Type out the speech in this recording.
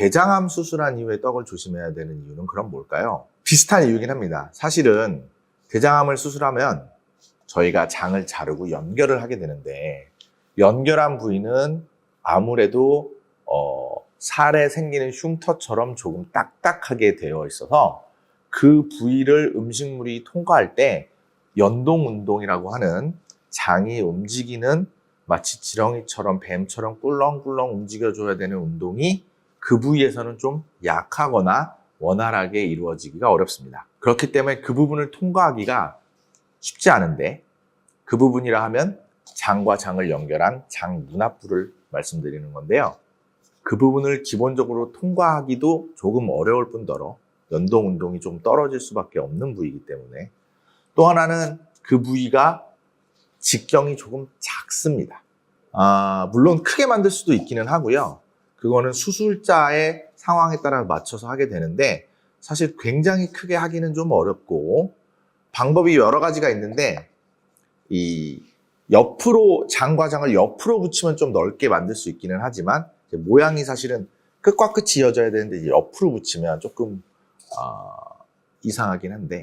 대장암 수술한 이후에 떡을 조심해야 되는 이유는 그럼 뭘까요? 비슷한 이유긴 합니다. 사실은 대장암을 수술하면 저희가 장을 자르고 연결을 하게 되는데 연결한 부위는 아무래도 어, 살에 생기는 흉터처럼 조금 딱딱하게 되어 있어서 그 부위를 음식물이 통과할 때 연동 운동이라고 하는 장이 움직이는 마치 지렁이처럼 뱀처럼 꿀렁꿀렁 움직여줘야 되는 운동이 그 부위에서는 좀 약하거나 원활하게 이루어지기가 어렵습니다. 그렇기 때문에 그 부분을 통과하기가 쉽지 않은데 그 부분이라 하면 장과 장을 연결한 장 문합부를 말씀드리는 건데요. 그 부분을 기본적으로 통과하기도 조금 어려울 뿐더러 연동 운동이 좀 떨어질 수밖에 없는 부위이기 때문에 또 하나는 그 부위가 직경이 조금 작습니다. 아, 물론 크게 만들 수도 있기는 하고요. 그거는 수술자의 상황에 따라 맞춰서 하게 되는데 사실 굉장히 크게 하기는 좀 어렵고 방법이 여러 가지가 있는데 이 옆으로 장과장을 옆으로 붙이면 좀 넓게 만들 수 있기는 하지만 모양이 사실은 끝과 끝이 이어져야 되는데 옆으로 붙이면 조금 아, 이상하긴 한데